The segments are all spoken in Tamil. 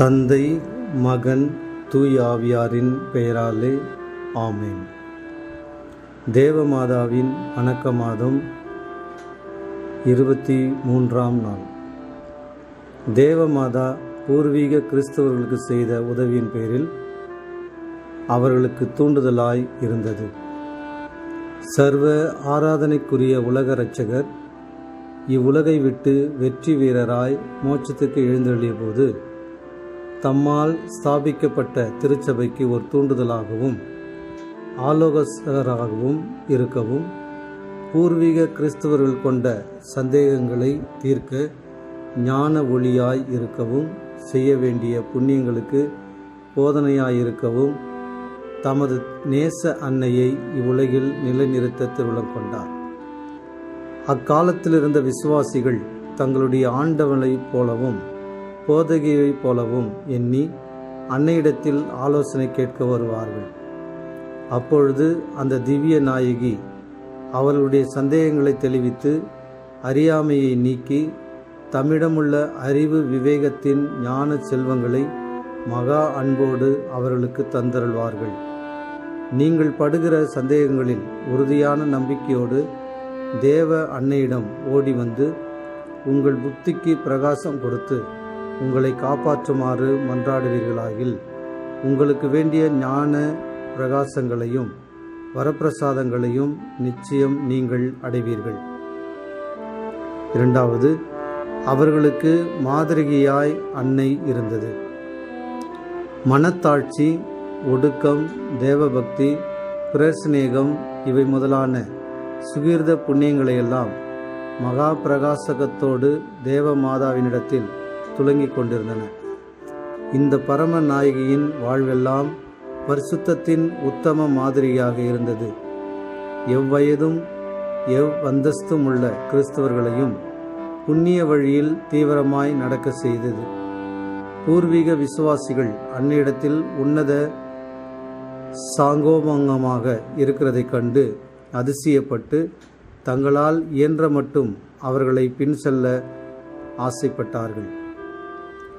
தந்தை மகன் தூய் ஆவியாரின் பெயராலே ஆமேன். தேவமாதாவின் வணக்க மாதம் இருபத்தி மூன்றாம் நாள். தேவமாதா பூர்வீக கிறிஸ்தவர்களுக்கு செய்த உதவியின் பேரில் அவர்களுக்கு தூண்டுதலாய் இருந்தது. சர்வ ஆராதனைக்குரிய உலக இரட்சகர் இவ்வுலகை விட்டு வெற்றி வீரராய் மோட்சத்துக்கு எழுந்தருளிய போது தம்மால் ஸ்தாபிக்கப்பட்ட திருச்சபைக்கு ஒரு தூண்டுதலாகவும் ஆலோசகராகவும் இருக்கவும் பூர்வீக கிறிஸ்தவர்கள் கொண்ட சந்தேகங்களை தீர்க்க ஞான ஒளியாய் இருக்கவும் செய்ய வேண்டிய புண்ணியங்களுக்கு போதனையாயிருக்கவும் தமது நேச அன்னையை இவ்வுலகில் நிலைநிறுத்த திருவிழம் கொண்டார். அக்காலத்தில் இருந்த விசுவாசிகள் தங்களுடைய ஆண்டவனைப் போலவும் போதகியைப் போலவும் எண்ணி அன்னையிடத்தில் ஆலோசனை கேட்க வருவார்கள். அப்பொழுது அந்த திவ்ய நாயகி அவர்களுடைய சந்தேகங்களை தெளிவித்து அறியாமையை நீக்கி தம்மிடமுள்ள அறிவு விவேகத்தின் ஞான செல்வங்களை மகா அன்போடு அவர்களுக்கு தந்தருள்வார்கள். நீங்கள் படுகிற சந்தேகங்களில் உறுதியான நம்பிக்கையோடு தேவ அன்னையிடம் ஓடி வந்து உங்கள் புத்திக்கு பிரகாசம் கொடுத்து உங்களை காப்பாற்றுமாறு மன்றாடுவீர்களாகில் உங்களுக்கு வேண்டிய ஞான பிரகாசங்களையும் வரப்பிரசாதங்களையும் நிச்சயம் நீங்கள் அடைவீர்கள். இரண்டாவது அவர்களுக்கு மாதிரிகையாய் அன்னை இருந்தது. மனத்தாட்சி ஒடுக்கம் தேவபக்தி பிரஸ்நேகம் இவை முதலான சுகீர்த புண்ணியங்களையெல்லாம் மகா பிரகாசகத்தோடு தேவ மாதாவினிடத்தில் துலங்கிக் கொண்டிருந்தன. இந்த பரம நாயகியின் வாழ்வெல்லாம் பரிசுத்தத்தின் உத்தம மாதிரியாக இருந்தது. எவ்வயதும் எவ் அந்தஸ்தும் உள்ள கிறிஸ்தவர்களையும் புண்ணிய வழியில் தீவிரமாய் நடக்க செய்தது. பூர்வீக விசுவாசிகள் அன்னிடத்தில் உன்னத சாங்கோமங்கமாக இருக்கிறதைக் கண்டு அதிசயப்பட்டு தங்களால் இயன்ற மட்டும் அவர்களை பின் செல்ல ஆசைப்பட்டார்கள்.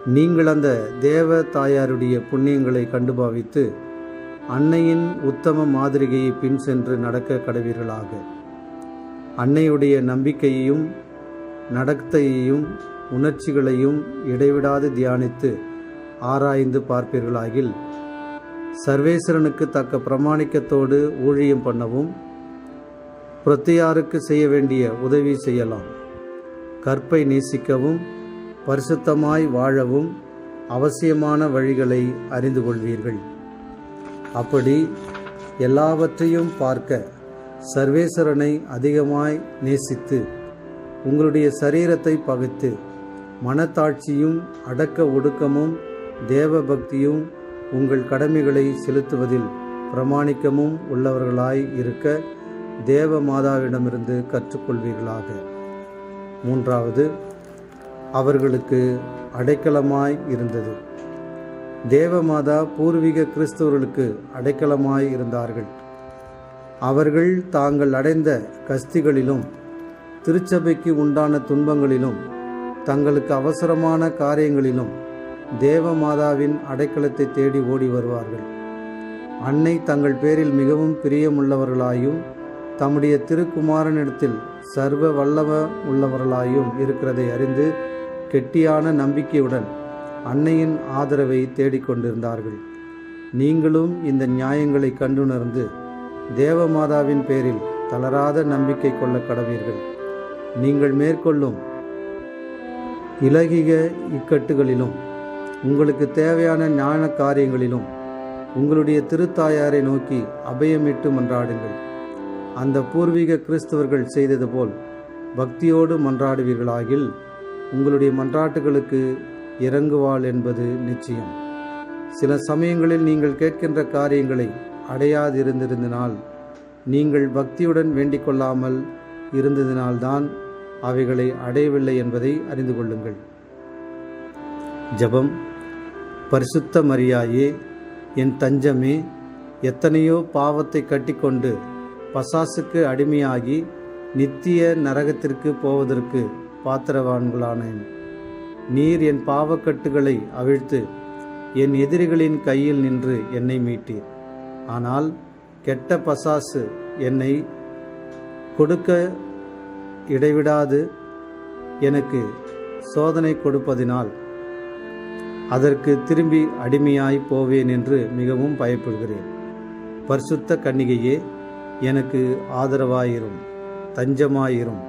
நீங்கள் அந்த தேவ தாயாருடைய புண்ணியங்களை கண்டுபாவித்து அன்னையின் உத்தம மாதிரிகையை பின் சென்று நடக்க கடவீர்களாக. அன்னையுடைய நம்பிக்கையையும் நடத்தையையும் உணர்ச்சிகளையும் இடைவிடாது தியானித்து ஆராய்ந்து பார்ப்பீர்களாகில் சர்வேஸ்வரனுக்கு தக்க பிரமாணிக்கத்தோடு ஊழியம் பண்ணவும் பிரத்தியாருக்கு செய்ய வேண்டிய உதவி செய்யலாம். கற்பை நேசிக்கவும் பரிசுத்தமாய் வாழவும் அவசியமான வழிகளை அறிந்து கொள்வீர்கள். அப்படி எல்லாவற்றையும் பார்க்க சர்வேஸ்வரனை அதிகமாய் நேசித்து உங்களுடைய சரீரத்தை பகுத்து மனத்தாட்சியும் அடக்க ஒடுக்கமும் தேவ பக்தியும் உங்கள் கடமைகளை செலுத்துவதில் பிரமாணிக்கமும் உள்ளவர்களாய் இருக்க தேவ மாதாவிடமிருந்து கற்றுக்கொள்வீர்களாக. மூன்றாவது அவர்களுக்கு அடைக்கலமாய் இருந்தது. தேவமாதா பூர்வீக கிறிஸ்தவர்களுக்கு அடைக்கலமாய் இருந்தார்கள். அவர்கள் தாங்கள் அடைந்த கஸ்திகளிலும் திருச்சபைக்கு உண்டான துன்பங்களிலும் தங்களுக்கு அவசரமான காரியங்களிலும் தேவமாதாவின் அடைக்கலத்தை தேடி ஓடி வருவார்கள். அன்னை தங்கள் பேரில் மிகவும் பிரியமுள்ளவர்களாயும் தம்முடைய திருக்குமாரனிடத்தில் சர்வ வல்லவ உள்ளவர்களாயும் இருக்கிறதை அறிந்து கெட்டியான நம்பிக்கையுடன் அன்னையின் ஆதரவை தேடிக்கொண்டிருந்தார்கள். நீங்களும் இந்த நியாயங்களை கண்டுணர்ந்து தேவமாதாவின் பேரில் தளராத நம்பிக்கை கொள்ள கடவீர்கள். நீங்கள் மேற்கொள்ளும் இலகிக இக்கட்டுகளிலும் உங்களுக்கு தேவையான ஞான காரியங்களிலும் உங்களுடைய திருத்தாயாரை நோக்கி அபயமிட்டு மன்றாடுங்கள். அந்த பூர்வீக கிறிஸ்தவர்கள் செய்தது போல் பக்தியோடு மன்றாடுவீர்களாகில் உங்களுடைய மன்றாட்டுகளுக்கு இறங்குவாள் என்பது நிச்சயம். சில சமயங்களில் நீங்கள் கேட்கின்ற காரியங்களை அடையாதிருந்திருந்தனால் நீங்கள் பக்தியுடன் வேண்டிக் கொள்ளாமல் இருந்ததினால்தான் அவைகளை அடையவில்லை என்பதை அறிந்து கொள்ளுங்கள். ஜபம். பரிசுத்த மரியாயே என் தஞ்சமே எத்தனையோ பாவத்தை கட்டிக்கொண்டு பசாசுக்கு அடிமையாகி நித்திய நரகத்திற்கு போவதற்கு பாத்திரவான்களானேன். நீர் என் பாவக்கட்டுகளை அவிழ்த்து என் எதிரிகளின் கையில் நின்று என்னை மீட்டீர். ஆனால் கெட்ட பசாசு என்னை கொடுக்க இடைவிடாது எனக்கு சோதனை கொடுப்பதினால் அதற்கு திரும்பி அடிமையாய் போவேன் என்று மிகவும் பயப்படுகிறேன். பரிசுத்த கன்னிகையே எனக்கு ஆதரவாயிரும் தஞ்சமாயிரும்.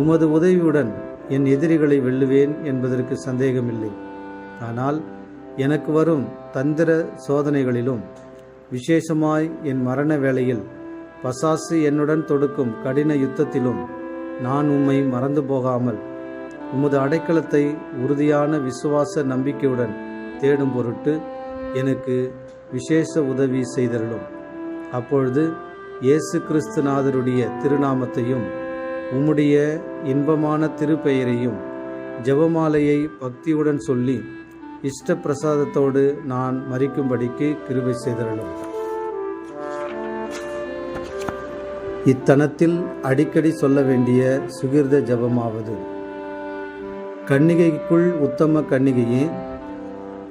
உமது உதவியுடன் என் எதிரிகளை வெல்லுவேன் என்பதற்கு சந்தேகமில்லை. ஆனால் எனக்கு வரும் தந்திர சோதனைகளிலும் விசேஷமாய் என் மரண வேளையில் பசாசு என்னுடன் தொடுக்கும் கடின யுத்தத்திலும் நான் உம்மை மறந்து போகாமல் உமது அடைக்கலத்தை உறுதியான விசுவாச நம்பிக்கையுடன் தேடும் பொருட்டு எனக்கு விசேஷ உதவி செய்தருளும். அப்பொழுது இயேசு கிறிஸ்துநாதருடைய திருநாமத்தையும் உம்முடைய இன்பமான திருப்பெயரையும் ஜெபமாலையை பக்தியுடன் சொல்லி இஷ்ட பிரசாதத்தோடு நான் மறிக்கும்படிக்கு கிருபை செய்தருளும். இத்தனத்தில் அடிக்கடி சொல்ல வேண்டிய சுகிர்த ஜபமாவது. கன்னிகைக்குள் உத்தம கன்னிகையே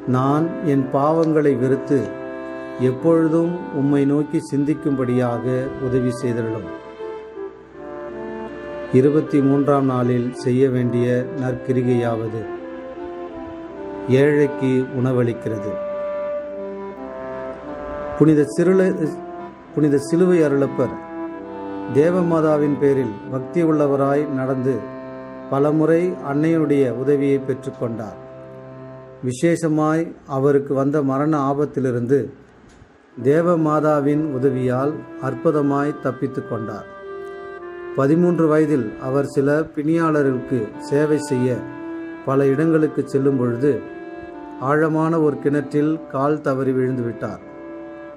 நான் என் பாவங்களை வெறுத்து எப்பொழுதும் உம்மை நோக்கி சிந்திக்கும்படியாக உதவி செய்தருளும். இருபத்தி மூன்றாம் நாளில் செய்ய வேண்டிய நற்கிரிகையாவது ஏழைக்கு உணவளிக்கிறது. புனித சிறுல புனித சிலுவை அருளப்பர். தேவமாதாவின் பேரில் பக்தி உள்ளவராய் நடந்து பலமுறை அன்னையுடைய உதவியை பெற்றுக்கொண்டார். விசேஷமாய் அவருக்கு வந்த மரண ஆபத்திலிருந்து தேவமாதாவின் உதவியால் அற்புதமாய் தப்பித்து கொண்டார் பதிமூன்று வயதில் அவர் சில பிணியாளர்களுக்கு சேவை செய்ய பல இடங்களுக்கு செல்லும் பொழுது ஆழமான ஒரு கிணற்றில் கால் தவறி விழுந்து விட்டார்.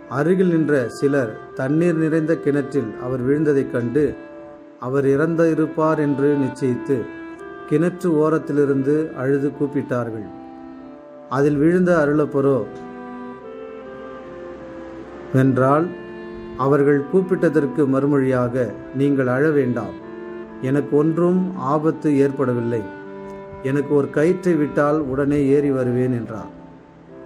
அருகில் நின்ற சிலர் தண்ணீர் நிறைந்த கிணற்றில் அவர் விழுந்ததைக் கண்டு அவர் இறந்த இருப்பார் என்று நிச்சயித்து கிணற்று ஓரத்திலிருந்து அழுது கூப்பிட்டார்கள். அதில் விழுந்த அருளப்பரோ வென்றால் அவர்கள் கூப்பிட்டதற்கு மறுமொழியாக நீங்கள் அழ வேண்டாம். எனக்கு ஒன்றும் ஆபத்து ஏற்படவில்லை. எனக்கு ஒரு கயிற்றை விட்டால் உடனே ஏறி வருவேன் என்றார்.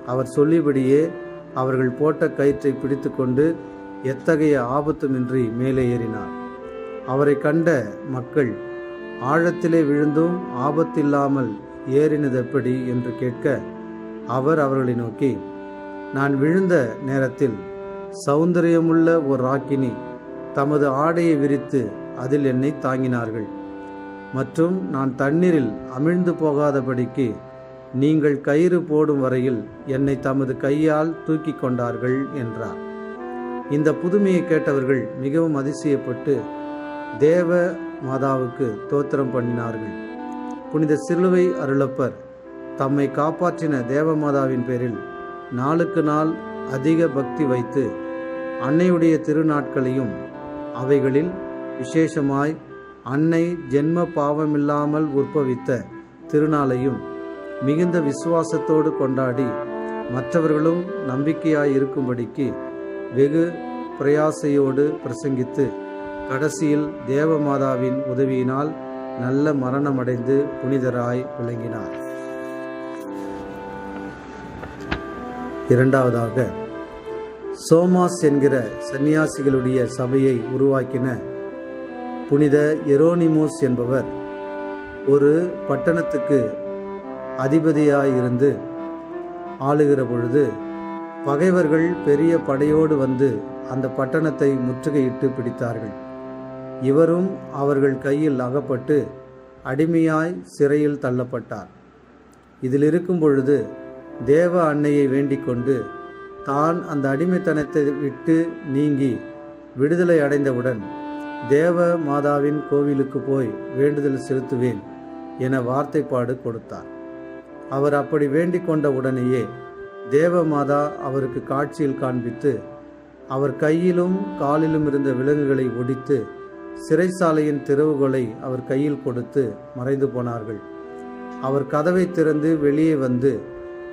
அவர் சொல்லியபடியே அவர்கள் போட்ட கயிற்றை பிடித்துக்கொண்டு எத்தகைய ஆபத்துமின்றி மேலே ஏறினார். அவரை கண்ட மக்கள் ஆழத்திலே விழுந்தும் ஆபத்தில்லாமல் ஏறினது எப்படி என்று கேட்க அவர் அவர்களை நோக்கி நான் விழுந்த நேரத்தில் சௌந்தரியமுள்ள ஒரு ராக்கினி தமது ஆடையை விரித்து அதில் என்னை தாங்கினார்கள். மற்றும் நான் தண்ணீரில் அமிழ்ந்து போகாதபடிக்கு நீங்கள் கயிறு போடும் வரையில் என்னை தமது கையால் தூக்கி கொண்டார்கள் என்றார். இந்த புதுமையை கேட்டவர்கள் மிகவும் அதிசயப்பட்டு தேவ மாதாவுக்கு தோத்திரம் பண்ணினார்கள். புனித சிலுவை அருளப்பர் தம்மை காப்பாற்றின தேவமாதாவின் பேரில் நாளுக்கு நாள் அதிக பக்தி வைத்து அன்னையுடைய திருநாட்களையும் அவைகளில் விசேஷமாய் அன்னை ஜென்ம பாவமில்லாமல் உற்பவித்த திருநாளையும் மிகுந்த விசுவாசத்தோடு கொண்டாடி மற்றவர்களும் நம்பிக்கையாய் இருக்கும்படிக்கு வெகு பிரயாசையோடு பிரசங்கித்து கடைசியில் தேவமாதாவின் உதவியினால் நல்ல மரணமடைந்து புனிதராய் விளங்கினார். இரண்டாவதாக சோமாஸ் என்கிற சன்னியாசிகளுடைய சபையை உருவாக்கின புனித எரோனிமோஸ் என்பவர் ஒரு பட்டணத்துக்கு அதிபதியாயிருந்து ஆளுகிற பொழுது பகைவர்கள் பெரிய படையோடு வந்து அந்த பட்டணத்தை முற்றுகையிட்டு பிடித்தார்கள். இவரும் அவர்கள் கையில் அகப்பட்டு அடிமையாய் சிறையில் தள்ளப்பட்டார். இதில் இருக்கும் பொழுது தேவ அன்னையை வேண்டிக் கொண்டு தான் அந்த அடிமைத்தனத்தை விட்டு நீங்கி விடுதலை அடைந்தவுடன் தேவ மாதாவின் கோவிலுக்கு போய் வேண்டுதல் செலுத்துவேன் என வார்த்தைப்பாடு கொடுத்தார். அவர் அப்படி வேண்டிக் கொண்ட உடனேயே தேவமாதா அவருக்கு காட்சியில் காண்பித்து அவர் கையிலும் காலிலும் இருந்த விலங்குகளை ஒடித்து சிறைச்சாலையின் திறவுகோலை அவர் கையில் கொடுத்து மறைந்து போனார்கள். அவர் கதவை திறந்து வெளியே வந்து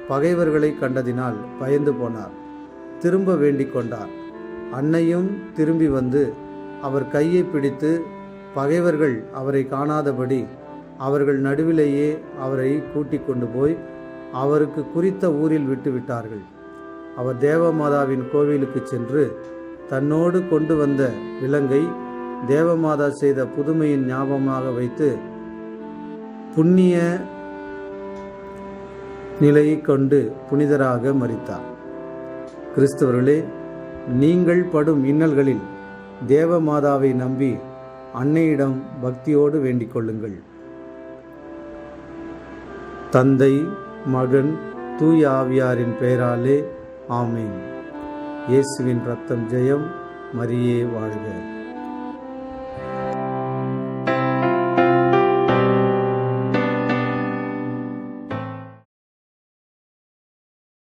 பகைவர்களை கண்டதினால் பயந்து போனார். திரும்ப வேண்டிக் கொண்டார். அன்னையும் திரும்பி வந்து அவர் கையை பிடித்து பகைவர்கள் அவரை காணாதபடி அவர்கள் நடுவிலேயே அவரை கூட்டிக் கொண்டு போய் அவருக்கு குறித்த ஊரில் விட்டுவிட்டார்கள் அவர் தேவமாதாவின் கோவிலுக்கு சென்று தன்னோடு கொண்டு வந்த விலங்கை தேவமாதா செய்த புதுமையின் ஞாபகமாக வைத்து புண்ணிய நிலையை கொண்டு புனிதராக மறித்தார் கிறிஸ்தவர்களே நீங்கள் படும் இன்னல்களில் தேவமாதாவை நம்பி அன்னையிடம் பக்தியோடு வேண்டிக் கொள்ளுங்கள். தந்தை மகன் தூய ஆவியாரின் பெயராலே ஆமென். இயேசுவின் ரத்தம் ஜெயம் மரியே வாழ்க.